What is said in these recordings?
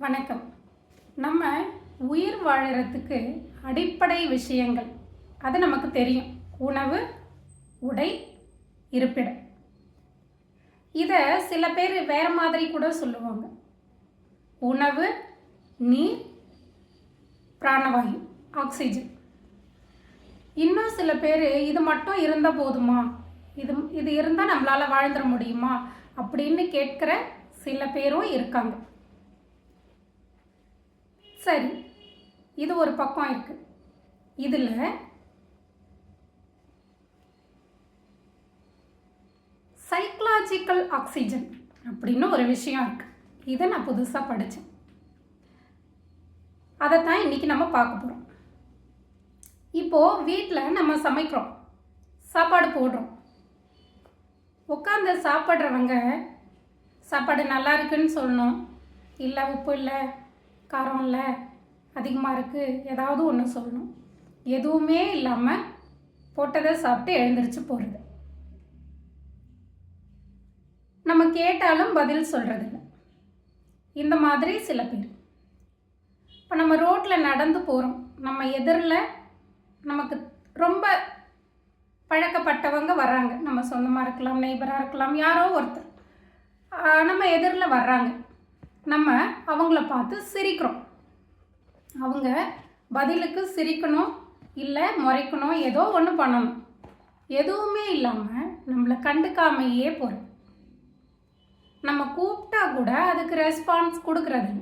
வணக்கம். நம்ம உயிர் வாழறதுக்கு அடிப்படை விஷயங்கள். அது நமக்கு தெரியும். உணவு உடை இருப்பிடம். இதை சில பேர் வேறு மாதிரி கூட சொல்லுவாங்க. உணவு நீர் பிராணவாயு ஆக்சிஜன். இன்னும் சில பேர் இது மட்டும் இருந்தால் போதுமா? இது இது இருந்தால் நம்மளால் வாழ்ந்துட முடியுமா? அப்படின்னு கேட்குற சில பேரும் இருக்காங்க. சரி இது ஒரு பக்கம் இருக்கு. இதில் சைக்கலாஜிக்கல் ஆக்சிஜன் அப்படின்னு ஒரு விஷயம் இருக்கு. இதை நான் புதுசாக படித்தேன் அதை தான் இன்றைக்கி நம்ம பார்க்க போகிறோம் இப்போது வீட்டில் நம்ம சமைக்கிறோம். சாப்பாடு போடுறோம். உட்காந்து சாப்பிட்றவங்க சாப்பாடு நல்லா இருக்குன்னு சொல்லணும். இல்லை உப்பு இல்லை காரம் இல்லை அதிகமாக இருக்குது ஏதாவது ஒன்று சொல்லணும். எதுவுமே இல்லாமல் போட்டதை சாப்பிட்டு எழுந்திரிச்சு போகிறது நம்ம கேட்டாலும் பதில் சொல்கிறதில்ல இந்த மாதிரி சில பேர். இப்போ நம்ம ரோட்டில் நடந்து போகிறோம் நம்ம எதிரில் நமக்கு ரொம்ப பழக்கப்பட்டவங்க வர்றாங்க. நம்ம சொந்தமாக இருக்கலாம் நெய்பராக இருக்கலாம் யாரோ ஒருத்தர். நம்ம எதிரில் வர்றாங்க. நம்ம அவங்கள பார்த்து சிரிக்கிறோம். அவங்க பதிலுக்கு சிரிக்கணும் இல்லை முறைக்கணும் ஏதோ ஒன்று பண்ணணும். எதுவுமே இல்லாமல் நம்மளை கண்டுக்காமையே போகிறோம் நம்ம கூப்பிட்டா கூட அதுக்கு ரெஸ்பான்ஸ் கொடுக்கறது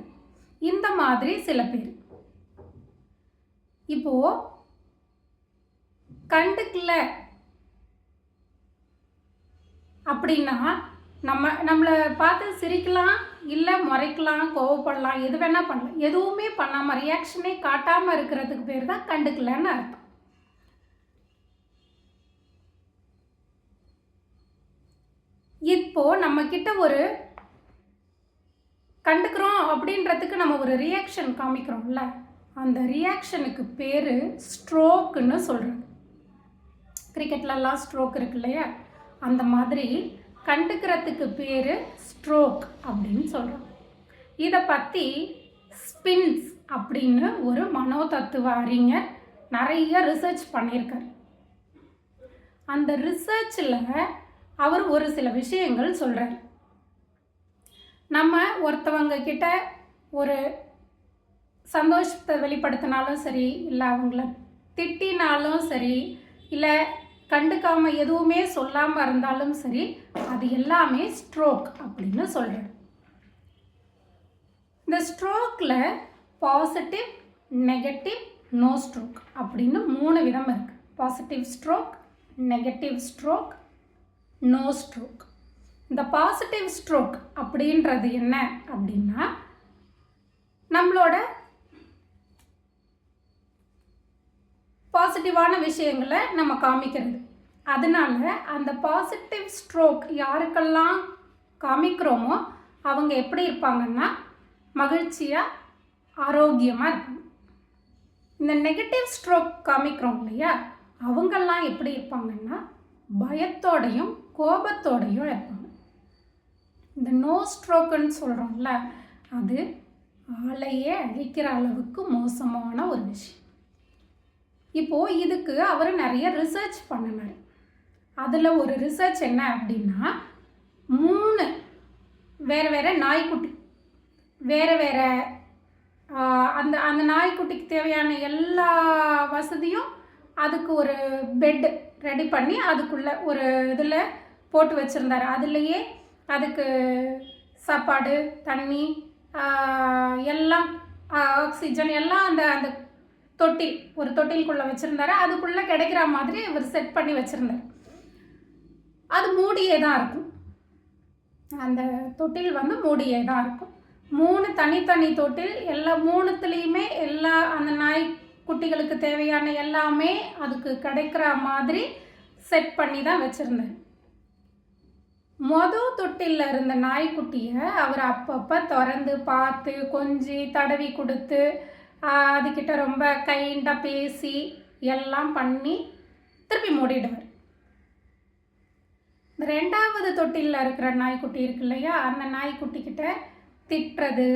இந்த மாதிரி சில பேர். இப்போ கண்டுக்கல அப்படின்னா நம்ம நம்மளை பார்த்து சிரிக்கலாம் இல்லை முறைக்கலாம் கோவப்படலாம் எது வேணால் பண்ணலாம். எதுவுமே பண்ணாமல் ரியாக்ஷனே காட்டாமல் இருக்கிறதுக்கு பேர் தான் கண்டுக்கலன்னு அர்த்தம். இப்போ நம்ம கிட்ட ஒரு கண்டுக்கிறோம் அப்படின்றதுக்கு நம்ம ஒரு ரியாக்ஷன் காமிக்கிறோம்ல அந்த ரியாக்ஷனுக்கு பேர் ஸ்ட்ரோக்குன்னு சொல்கிறாங்க கிரிக்கெட்லலாம் ஸ்ட்ரோக் இருக்கு இல்லையா? அந்த மாதிரி கண்டுக்கிறதுக்கு பேர் ஸ்ட்ரோக் அப்படின்னு சொல்கிறோம் இதை பற்றி ஸ்பின்ஸ் அப்படின்னு ஒரு மனோதத்துவ அறிஞர் நிறைய ரிசர்ச் பண்ணியிருக்கார். அந்த ரிசர்ச்சில் அவர் ஒரு சில விஷயங்கள் சொல்கிறார் நம்ம ஒருத்தவங்க கிட்ட ஒரு சந்தோஷத்தை வெளிப்படுத்தினாலும் சரி இல்லை அவங்கள திட்டினாலும் சரி இல்லை கண்டுக்காம எதுவுமே சொல்லாமல் இருந்தாலும் சரி அது எல்லாமே ஸ்ட்ரோக் அப்படின்னு சொல்கிறார் இந்த ஸ்ட்ரோக்கில் பாசிட்டிவ் நெகட்டிவ் நோ ஸ்ட்ரோக் அப்படின்னு மூணு விதம் இருக்குது positive stroke negative stroke no stroke இந்த பாசிட்டிவ் ஸ்ட்ரோக் அப்படின்றது என்ன அப்படின்னா நம்மளோட பாசிட்டிவான விஷயங்களை நம்ம காமிக்கிறது. அதனால அந்த பாசிட்டிவ் ஸ்ட்ரோக் யாருக்கெல்லாம் காமிக்கிறோமோ அவங்க எப்படி இருப்பாங்கன்னா மகிழ்ச்சியாக ஆரோக்கியமாக இருப்பாங்க. இந்த நெகட்டிவ் ஸ்ட்ரோக் காமிக்கிறோம் இல்லையா? அவங்கெல்லாம் எப்படி இருப்பாங்கன்னா பயத்தோடையும் கோபத்தோடையும் இருப்பாங்க. இந்த நோ ஸ்ட்ரோக்குன்னு சொல்கிறோம்ல அது ஆளையே அழிக்கிற அளவுக்கு மோசமான ஒரு விஷயம். இப்போது இதுக்கு அவர் நிறைய ரிசர்ச் பண்ணினார். அதில் ஒரு ரிசர்ச் என்ன அப்படின்னா மூணு வேறு வேறு நாய்க்குட்டி வேறு வேறு அந்த அந்த நாய்க்குட்டிக்கு தேவையான எல்லா வசதியும் அதுக்கு ஒரு பெட்டு ரெடி பண்ணி அதுக்குள்ளே ஒரு இதில் போட்டு வச்சுருந்தார். அதுலேயே அதுக்கு சாப்பாடு தண்ணி எல்லாம் ஆக்சிஜன் எல்லாம் அந்த அந்த தொட்டில் ஒரு தொட்டிலுக்குள்ளே வச்சுருந்தாரு. அதுக்குள்ளே கிடைக்கிற மாதிரி இவர் செட் பண்ணி வச்சுருந்தார். அது மூடியே தான் இருக்கும். அந்த தொட்டில் வந்து மூடியே தான் இருக்கும். மூணு தனித்தனி தொட்டில் எல்லா மூணுத்துலேயுமே எல்லா அந்த நாய் குட்டிகளுக்கு தேவையான எல்லாமே அதுக்கு கிடைக்கிற மாதிரி செட் பண்ணி தான் வச்சுருந்தேன் மொதல் தொட்டிலில் இருந்த நாய்க்குட்டியை அவர் அப்பப்போ திறந்து பார்த்து கொஞ்சி தடவி கொடுத்து அதுக்கிட்ட ரொம்ப கைண்டாக பேசி எல்லாம் பண்ணி திருப்பி மூடிடுவார். இந்த ரெண்டாவது தொட்டிலில் இருக்கிற நாய்க்குட்டி இருக்கு இல்லையா அந்த நாய்க்குட்டிக்கிட்ட திட்டுறது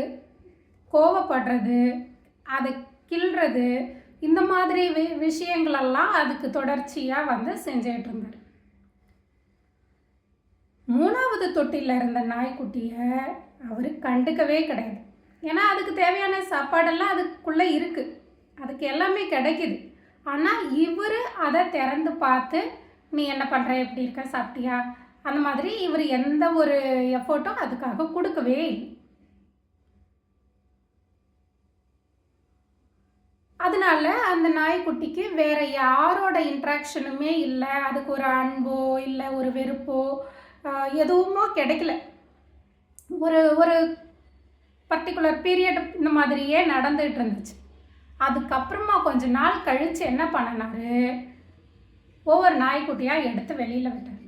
கோவப்படுறது அதை கிள்றது இந்த மாதிரி வி விஷயங்களெல்லாம் அதுக்கு தொடர்ச்சியாக வந்து செஞ்சுட்டு இருந்தார் மூணாவது தொட்டியில் இருந்த நாய்க்குட்டியை அவர் கண்டுக்கவே கிடையாது. ஏன்னா அதுக்கு தேவையான சாப்பாடெல்லாம் அதுக்குள்ளே இருக்குது அதுக்கு எல்லாமே கிடைக்குது. ஆனால் இவர் அதை திறந்து பார்த்து நீ என்ன பண்ணுற எப்படி இருக்க? சாப்பிட்டியா? அந்த மாதிரி இவர் எந்த ஒரு எஃபோர்ட்டும் அதுக்காக கொடுக்கவே இல்லை. அதனால அந்த நாய்க்குட்டிக்கு வேற யாரோட இன்ட்ராக்ஷனுமே இல்லை. அதுக்கு ஒரு அன்போ இல்லை ஒரு வெறுப்போ எதுவுமோ கிடைக்கல. ஒரு ஒரு பர்டிகுலர் பீரியட் இந்த மாதிரியே நடந்துகிட்டு இருந்துச்சு. அதுக்கப்புறமா கொஞ்ச நாள் கழித்து என்ன பண்ணினார்? ஒவ்வொரு நாய்க்குட்டியாக எடுத்து வெளியில் விட்டார்.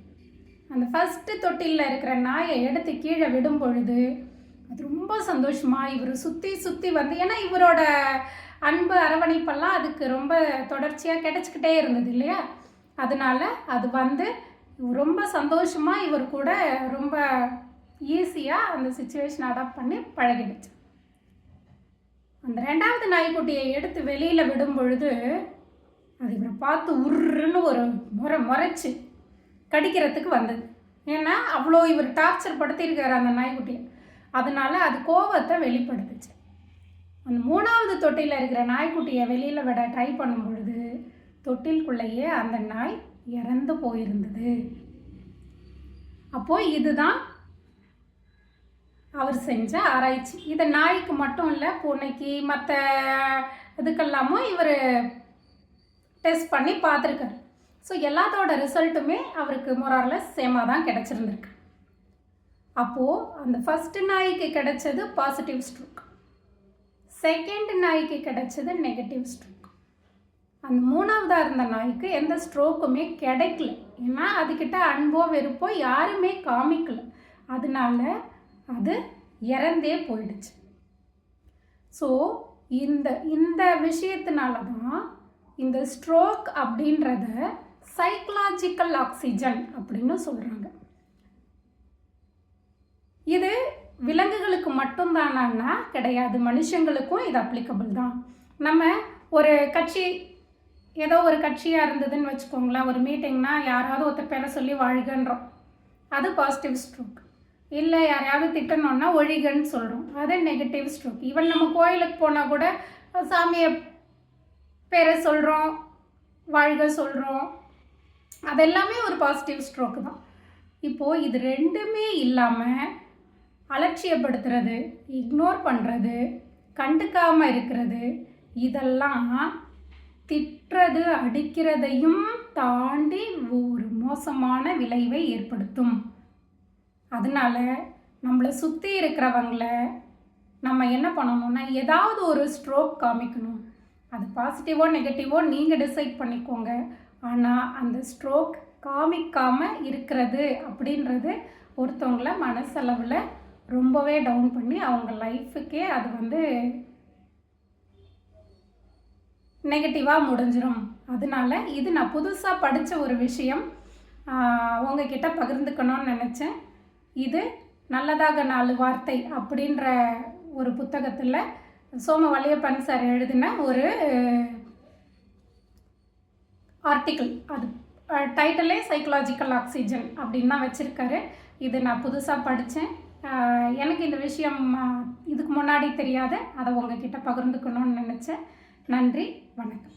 அந்த ஃபஸ்ட்டு தொட்டிலில் இருக்கிற நாயை எடுத்து கீழே விடும் பொழுது அது ரொம்ப சந்தோஷமாக இவர் சுற்றி சுற்றி வந்து ஏன்னா இவரோட அன்பு அரவணைப்பெல்லாம் அதுக்கு ரொம்ப தொடர்ச்சியாக கிடச்சிக்கிட்டே இருந்தது இல்லையா? அதனால் அது வந்து ரொம்ப சந்தோஷமாக இவர் கூட ரொம்ப ஈஸியாக அந்த சுச்சுவேஷன் அடாப்ட் பண்ணி பழகிடுச்சு. அந்த ரெண்டாவது நாய்க்குட்டியை எடுத்து வெளியில் விடும் பொழுது அது இவரை பார்த்து உருன்னு ஒரு முறை முறைச்சு கடிக்கிறதுக்கு வந்தது. ஏன்னா அவ்வளோ இவர் டார்ச்சர் படுத்தியிருக்கார் அந்த நாய்க்குட்டியை. அதனால அது கோபத்தை வெளிப்படுத்துச்சு. அந்த மூணாவது தொட்டியில் இருக்கிற நாய்க்குட்டியை வெளியில் விட ட்ரை பண்ணும் பொழுது தொட்டிலுக்குள்ளேயே அந்த நாய் இறந்து போயிருந்தது. அப்போது இதுதான் அவர் செஞ்ச ஆராய்ச்சி. இதை நாய்க்கு மட்டும் இல்லை பூனைக்கு மற்ற இதுக்கெல்லாமும் இவர் டெஸ்ட் பண்ணி பார்த்துருக்காரு. ஸோ எல்லாத்தோட ரிசல்ட்டுமே அவருக்கு மொராரில் சேமாக தான் கிடச்சிருந்துருக்கு. அப்போது அந்த ஃபஸ்ட்டு நாய்க்கு கிடைச்சது பாசிட்டிவ் ஸ்ட்ரோக் செகண்ட் நாய்க்கு கிடைச்சது நெகட்டிவ் ஸ்ட்ரோக் அந்த மூணாவதாக இருந்த நாய்க்கு எந்த ஸ்ட்ரோக்குமே கிடைக்கல. ஏன்னா அதுக்கிட்ட அன்போ வெறுப்போ யாருமே காமிக்கல. அதனால அது இறந்தே போயிடுச்சு. ஸோ இந்த இந்த விஷயத்தினால தான் இந்த ஸ்ட்ரோக் அப்படின்றத சைக்கலாஜிக்கல் ஆக்சிஜன் அப்படின்னு சொல்கிறாங்க இது விலங்குகளுக்கு மட்டும்தானா கிடையாது மனுஷங்களுக்கும் இது அப்ளிகபிள் தான். நம்ம ஒரு கட்சி ஏதோ ஒரு கட்சியாக இருந்ததுன்னு வச்சுக்கோங்களேன் ஒரு மீட்டிங்னா யாராவது ஒருத்தர் பேரை சொல்லி வாழ்கன்றோம். அது பாசிட்டிவ் ஸ்ட்ரோக் இல்லை யாரையாவது திட்டணும்னா ஒழிகன்னு சொல்கிறோம் அது நெகட்டிவ் ஸ்ட்ரோக் ஈவன் நம்ம கோயிலுக்கு போனால் கூட சாமியை பேரை சொல்கிறோம் வாழ்க சொல்கிறோம் அதெல்லாமே ஒரு பாசிட்டிவ் ஸ்ட்ரோக்கு தான். இப்போது இது ரெண்டுமே இல்லாமல் அலட்சியப்படுத்துறது இக்னோர் பண்ணுறது கண்டுக்காமல் இருக்கிறது இதெல்லாம் திட்டுறது அடிக்கிறதையும் தாண்டி ஒரு மோசமான விளைவை ஏற்படுத்தும். அதனால நம்மளை சுற்றி இருக்கிறவங்கள நம்ம என்ன பண்ணணும்னா ஏதாவது ஒரு ஸ்ட்ரோக் காமிக்கணும். அது பாசிட்டிவோ நெகட்டிவோ நீங்கள் டிசைட் பண்ணிக்கோங்க. ஆனால் அந்த ஸ்ட்ரோக் காமிக்காமல் இருக்கிறது அப்படின்றது ஒருத்தவங்கள மனசளவில் ரொம்பவே டவுன் பண்ணி அவங்க லைஃபுக்கே அது வந்து நெகட்டிவாக முடிஞ்சிடும் அதனால இது நான் புதுசாக படித்த ஒரு விஷயம். உங்ககிட்ட பகிர்ந்துக்கணும்னு நினச்சேன். இது நல்லதாக நாலு வார்த்தை அப்படின்ற ஒரு புத்தகத்தில் சோம வல்லியப்பன் சார் எழுதின ஒரு ஆர்டிக்கிள் அது டைட்டிலே சைக்கலாஜிக்கல் ஆக்சிஜன் அப்படின்னு தான் வச்சுருக்காரு. இது நான் புதுசாக படித்தேன் எனக்கு இந்த விஷயம் இதுக்கு முன்னாடி தெரியாத அதை உங்ககிட்ட பகிர்ந்துக்கணும்னு நினச்சேன். நன்றி வணக்கம்.